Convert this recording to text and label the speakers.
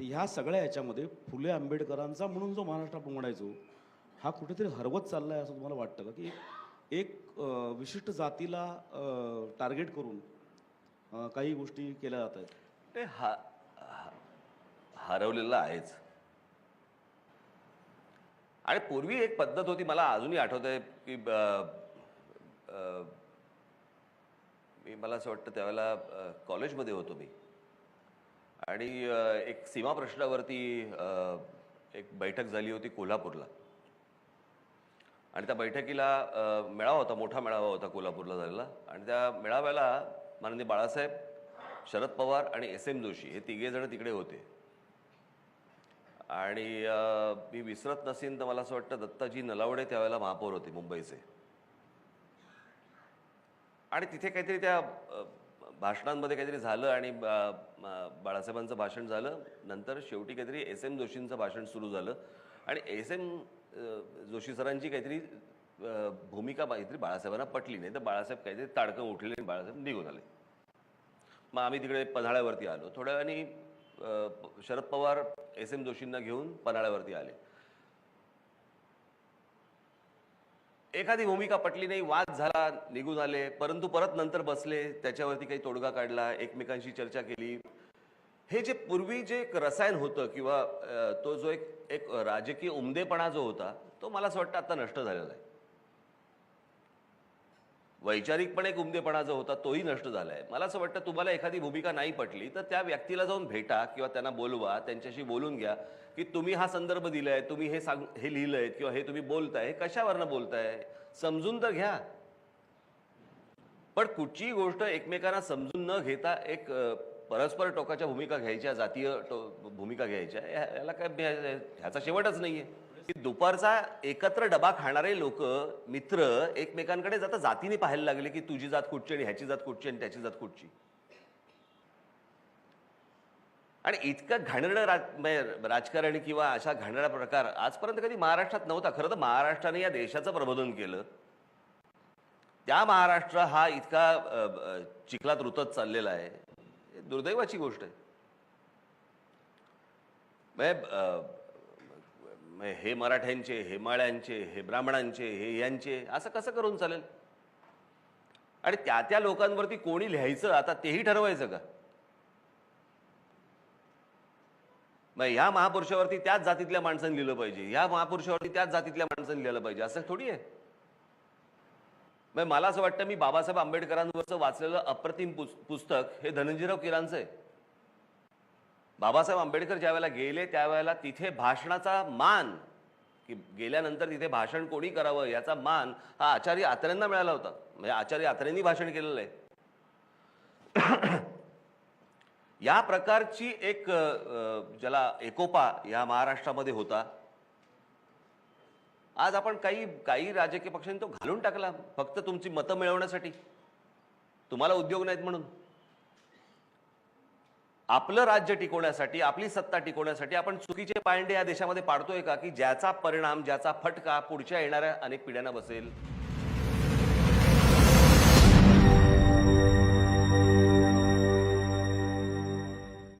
Speaker 1: तर ह्या सगळ्या याच्यामध्ये फुले आंबेडकरांचा म्हणून जो महाराष्ट्र आपण म्हणायचो हा कुठेतरी हरवत चालला आहे असं तुम्हाला वाटतं का? की एक विशिष्ट जातीला टार्गेट करून काही गोष्टी केल्या जात आहेत.
Speaker 2: ते हा हरवलेलं आहेच. आणि पूर्वी एक पद्धत होती मला अजूनही आठवत आहे की मी मला असं वाटतं त्यावेळेला कॉलेजमध्ये होतो मी. आणि एक सीमा प्रश्नावरती एक बैठक झाली होती कोल्हापूरला. आणि त्या बैठकीला मेळावा होता मोठा मेळावा होता कोल्हापूरला झालेला. आणि त्या मेळाव्याला माननीय बाळासाहेब शरद पवार आणि एस एम जोशी हे तिघे जण तिकडे होते. आणि मी विसरत नसेन तर मला असं वाटतं दत्ताजी नलावडे त्यावेळेला महापौर होते मुंबईचे. आणि तिथे काहीतरी त्या भाषणांमध्ये काहीतरी झालं आणि बाळासाहेबांचं भाषण झालं. नंतर शेवटी काहीतरी एस एम जोशींचं भाषण सुरू झालं. आणि एस एम जोशी सरांची काहीतरी भूमिका काहीतरी बाळासाहेबांना पटली नाही. तर बाळासाहेब काहीतरी ताडकं उठले आणि बाळासाहेब निघून आले. मग आम्ही तिकडे पन्हाळ्यावरती आलो. थोड्या वेळाने शरद पवार एस एम जोशींना घेऊन पन्हाळ्यावरती आले. एखादी भूमिका पटली नाही वाद झाला निघून आले परंतु परत नंतर बसले त्याच्यावरती काही तोडगा काढला एकमेकांशी चर्चा केली. हे जे पूर्वी जे एक रसायन होतं किंवा तो जो एक एक राजकीय उमदेपणा जो होता तो मला असं वाटतं आता नष्ट झालेला आहे. वैचारिकपणे एक उमदेपणा जो होता तोही नष्ट झाला आहे मला असं वाटतं तुम्हाला एखादी भूमिका नाही पटली तर त्या व्यक्तीला जाऊन भेटा किंवा त्यांना बोलवा त्यांच्याशी बोलून घ्या की तुम्ही हा संदर्भ दिला आहे तुम्ही हे सांग हे लिहिलं आहे किंवा हे तुम्ही बोलताय हे कशावरनं बोलताय? समजून तर घ्या. पण कुठचीही गोष्ट एकमेकांना समजून न घेता एक परस्पर टोकाच्या भूमिका घ्यायच्या जातीय टो भूमिका घ्यायच्या याला काय ह्याचा शेवटच नाही आहे की दुपारचा एकत्र डबा खाणारे लोक मित्र एकमेकांकडे जाता जातीने पाहायला लागले की तुझी जात कुठची आणि ह्याची जात कुठची आणि त्याची जात कुठची? आणि इतकं घाणेरडं राज म्हणजे राजकारण किंवा अशा घाणेरडा प्रकार आजपर्यंत कधी महाराष्ट्रात नव्हता. खरं तर महाराष्ट्राने या देशाचं प्रबोधन केलं. त्या महाराष्ट्र हा इतका चिखलात रुतत चाललेला आहे. दुर्दैवाची गोष्ट आहे. म्हणजे, मग हे मराठ्यांचे हे माळ्यांचे हे ब्राह्मणांचे हे यांचे असं कसं करून चालेल? आणि त्या त्या लोकांवरती कोणी लिहायचं आता तेही ठरवायचं का? मग ह्या महापुरुषावरती त्याच जातीतल्या माणसांनी लिहिलं पाहिजे. ह्या महापुरुषावरती त्याच जातीतल्या माणसांनी लिहिलं पाहिजे. असं थोडी आहे. मग मला असं वाटतं मी बाबासाहेब आंबेडकरांवरचं वाचलेलं अप्रतिम पुस्तक हे धनंजयराव किरांचं आहे. बाबासाहेब आंबेडकर ज्यावेळेला गेले त्यावेळेला तिथे भाषणाचा मान की गेल्यानंतर तिथे भाषण कोणी करावं याचा मान हा आचार्य आत्र्यांना मिळाला होता. म्हणजे आचार्य आत्र्यांनी भाषण केलेलं आहे. या प्रकारची एक ज्याला एकोपा या महाराष्ट्रामध्ये होता. आज आपण काही काही राजकीय पक्षांनी तो घालून टाकला फक्त तुमची मतं मिळवण्यासाठी. तुम्हाला उद्योग नाहीत म्हणून. आपलं राज्य टिकवण्यासाठी आपली सत्ता टिकवण्यासाठी आपण चुकीचे पायंडे या देशामध्ये पाडतोय का? की ज्याचा परिणाम ज्याचा फटका पुढच्या येणाऱ्या अनेक पिढ्यांना बसेल?